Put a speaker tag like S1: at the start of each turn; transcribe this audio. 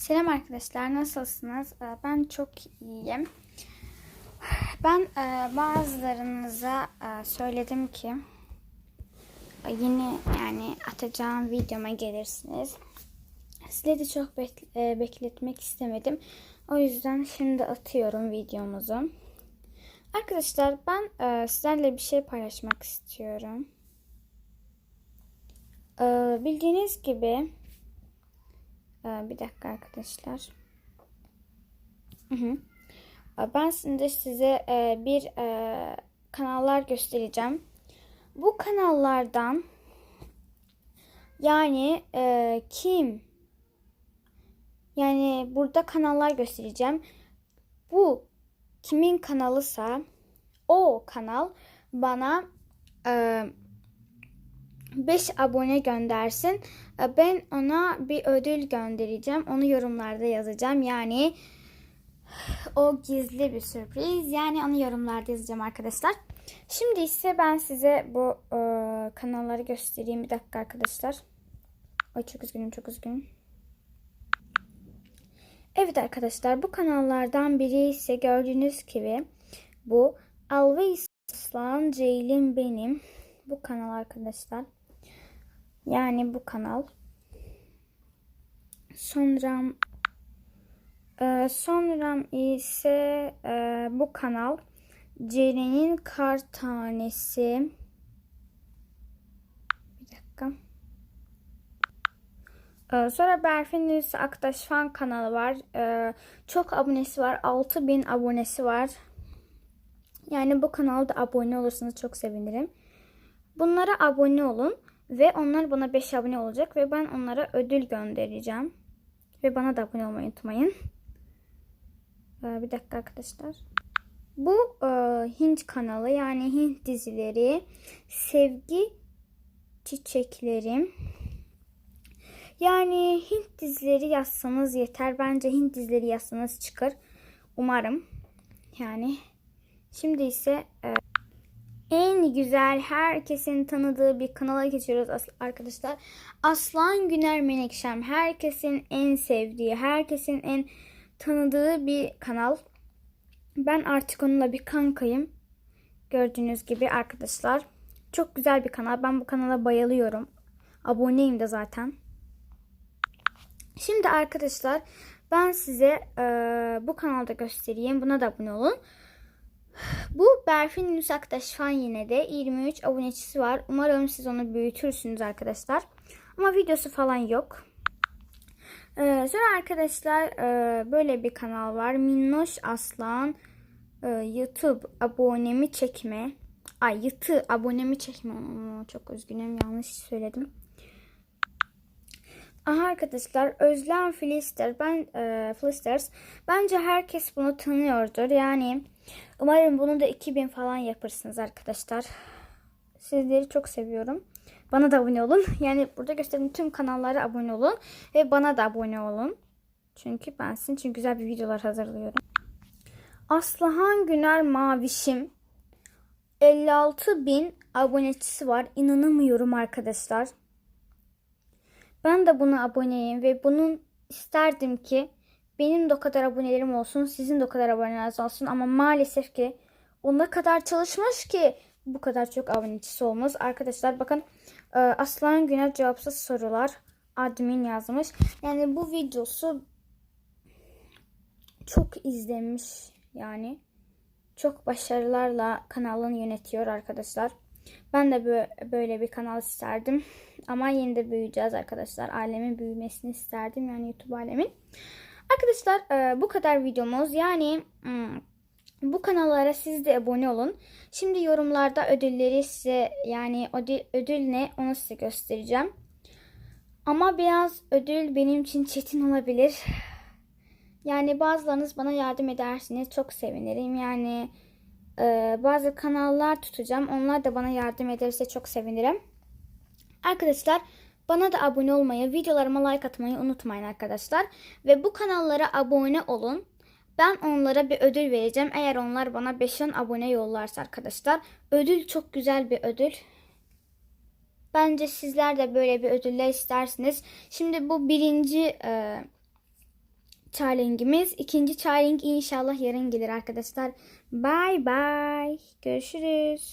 S1: Selam arkadaşlar, nasılsınız? Ee, Ben çok iyiyim. Ben e, bazılarınıza e, söyledim ki e, yeni yani atacağım videoma gelirsiniz. Size de çok bek- bekletmek istemedim. O yüzden şimdi atıyorum videomuzu. Arkadaşlar ben sizlerle bir şey paylaşmak istiyorum. Bildiğiniz gibi bir dakika arkadaşlar. Hı hı. Ee, Ben şimdi size e, bir e, kanallar göstereceğim. Bu kanallardan yani e, kim yani burada kanallar göstereceğim. Bu kimin kanalısa o kanal bana e, 5 abone göndersin. E, Ben ona bir ödül göndereceğim. Onu yorumlarda yazacağım. Yani o gizli bir sürpriz. Yani onu yorumlarda yazacağım arkadaşlar. Şimdi ise ben size bu e, kanalları göstereyim. Bir dakika arkadaşlar. Ay çok üzgünüm çok üzgünüm. Evet arkadaşlar bu kanallardan biri ise gördüğünüz gibi bu Always Aslan Ceylin benim. Bu kanal arkadaşlar. Yani bu kanal. Sonra e, sonra ise e, bu kanal Ceren'in kar tanesi. Bir dakika. E, sonra Berfin Nilsi Aktaş fan kanalı var. E, çok abonesi var. 6000 abonesi var. Yani bu kanalda abone olursanız çok sevinirim. Bunlara abone olun. Ve onlar bana 5 abone olacak ve ben onlara ödül göndereceğim. Ve bana da abone olmayı unutmayın. Ee, bir dakika arkadaşlar. Bu e, Hint kanalı yani Hint dizileri, sevgi çiçeklerim. Yani Hint dizileri yazsanız yeter. Bence Hint dizileri yazsanız çıkar. Umarım. Yani şimdi ise e, en güzel herkesin tanıdığı bir kanala geçiyoruz arkadaşlar. Aslan Güner Menekşem herkesin en sevdiği, herkesin en tanıdığı bir kanal. Ben artık onunla bir kankayım. Gördüğünüz gibi arkadaşlar. Çok güzel bir kanal. Ben bu kanala bayılıyorum. Aboneyim de zaten. Şimdi arkadaşlar ben size e, bu kanalda göstereyim. Buna da abone olun. Bu Berfin Yunus Aktaş fan yine de 23 abonecisi var. Umarım siz onu büyütürsünüz arkadaşlar. Ama videosu falan yok. Ee, sonra arkadaşlar e, böyle bir kanal var. Minnoş Aslan e, YouTube abonemi çekme. Ay YouTube abonemi çekme. Aa, çok üzgünüm yanlış söyledim. Aha arkadaşlar Özlem Filister ben e, Filisters bence herkes bunu tanıyordur. Yani umarım bunu da 2000 falan yaparsınız arkadaşlar. Sizleri çok seviyorum. Bana da abone olun. Yani burada gösterdiğim tüm kanallara abone olun ve bana da abone olun. Çünkü ben sizin için güzel bir videolar hazırlıyorum. Aslıhan Güner Mavişim 56 bin abonecisi var. İnanamıyorum arkadaşlar. Ben de buna aboneyim ve bunun isterdim ki benim de o kadar abonelerim olsun, sizin de o kadar aboneleriniz olsun ama maalesef ki o ne kadar çalışmış ki bu kadar çok abonecisi olmaz. Arkadaşlar bakın e, Aslan Güner cevapsız sorular admin yazmış. Yani bu videosu çok izlenmiş yani. Çok başarılarla kanalını yönetiyor arkadaşlar. Ben de bö- böyle bir kanal isterdim. Ama yine de büyüyeceğiz arkadaşlar. Alemin büyümesini isterdim. Yani YouTube alemin. Arkadaşlar e, bu kadar videomuz. Yani hmm, bu kanallara siz de abone olun. Şimdi yorumlarda ödülleri size yani ödül, ne onu size göstereceğim. Ama biraz ödül benim için çetin olabilir. Yani bazılarınız bana yardım edersiniz. Çok sevinirim. Yani e, bazı kanallar tutacağım. Onlar da bana yardım ederse çok sevinirim. Arkadaşlar bana da abone olmayı, videolarıma like atmayı unutmayın arkadaşlar. Ve bu kanallara abone olun. Ben onlara bir ödül vereceğim. Eğer onlar bana 5-10 abone yollarsa arkadaşlar. Ödül çok güzel bir ödül. Bence sizler de böyle bir ödüller istersiniz. Şimdi bu birinci e, challenge'imiz. İkinci challenge inşallah yarın gelir arkadaşlar. Bye bye. Görüşürüz.